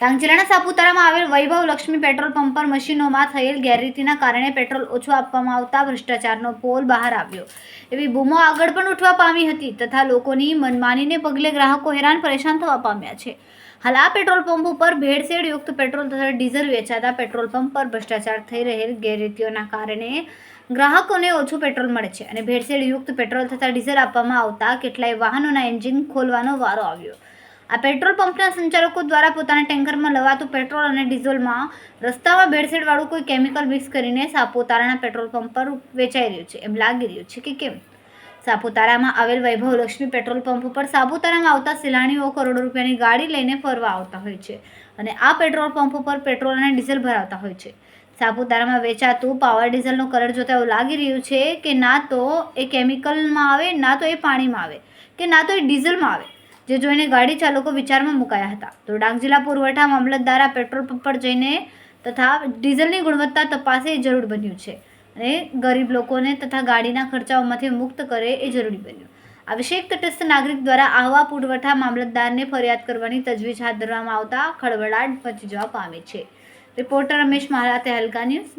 ડાંગ જિલ્લાના સાપુતારામાં આવેલ વૈભવ લક્ષ્મી પેટ્રોલ પંપ પર મશીનોમાં થયેલ ગેરરીતિના કારણે પેટ્રોલ ઓછું આપવામાં આવતા ભ્રષ્ટાચારનો પોલ બહાર આવ્યો. એવી બૂમો આગળ પણ ઉઠવા પામી હતી તથા લોકોની મનમાનીને પગલે ગ્રાહકો હેરાન પરેશાન થવા પામ્યા છે. હાલ આ પેટ્રોલ પંપ ઉપર ભેળસેળ યુક્ત પેટ્રોલ તથા ડીઝલ વેચાતા પેટ્રોલ પંપ પર ભ્રષ્ટાચાર થઈ રહેલ ગેરરીતિઓના કારણે ગ્રાહકોને ઓછું પેટ્રોલ મળે છે અને ભેળસેળ યુક્ત પેટ્રોલ તથા ડીઝલ આપવામાં આવતા કેટલાય વાહનોના એન્જિન ખોલવાનો વારો આવ્યો. આ પેટ્રોલ પંપના સંચાલકો દ્વારા પોતાના ટેન્કરમાં લવાતું પેટ્રોલ અને ડીઝલમાં રસ્તામાં ભેળસેળવાળું કોઈ કેમિકલ મિક્સ કરીને સાપુતારાના પેટ્રોલ પંપ પર વેચાઈ રહ્યું છે. એમ લાગી રહ્યું છે કે કેમ? સાપુતારામાં આવેલ વૈભવ લક્ષ્મી પેટ્રોલ પંપ ઉપર સાપુતારામાં આવતા સહેલાણીઓ કરોડો રૂપિયાની ગાડી લઈને ફરવા આવતા હોય છે અને આ પેટ્રોલ પંપ ઉપર પેટ્રોલ અને ડીઝલ ભરાવતા હોય છે. સાપુતારામાં વેચાતું પાવર ડીઝલનો કલર જોતા એવું લાગી રહ્યું છે કે ના તો એ કેમિકલમાં આવે, ના તો એ પાણીમાં આવે, કે ના તો એ ડીઝલમાં આવે. જે જોઈને ગાડી ચાલકો વિચારમાં મુકાયા હતા. તો ડાંગ જિલ્લા પુરવઠા મામલતદાર પેટ્રોલ પંપ પર જઈને તથા ડીઝલની ગુણવત્તા તપાસે એ જરૂર બન્યું છે. અને ગરીબ લોકોને તથા ગાડીના ખર્ચાઓમાંથી મુક્ત કરે એ જરૂરી બન્યું. વિશે તટસ્થ નાગરિક દ્વારા આહવા પુરવઠા મામલતદારને ફરિયાદ કરવાની તજવીજ હાથ ધરવામાં આવતા ખળભળાટ મચી જવા પામે છે. રિપોર્ટર રમેશ મહારાતે હલકા ન્યૂઝ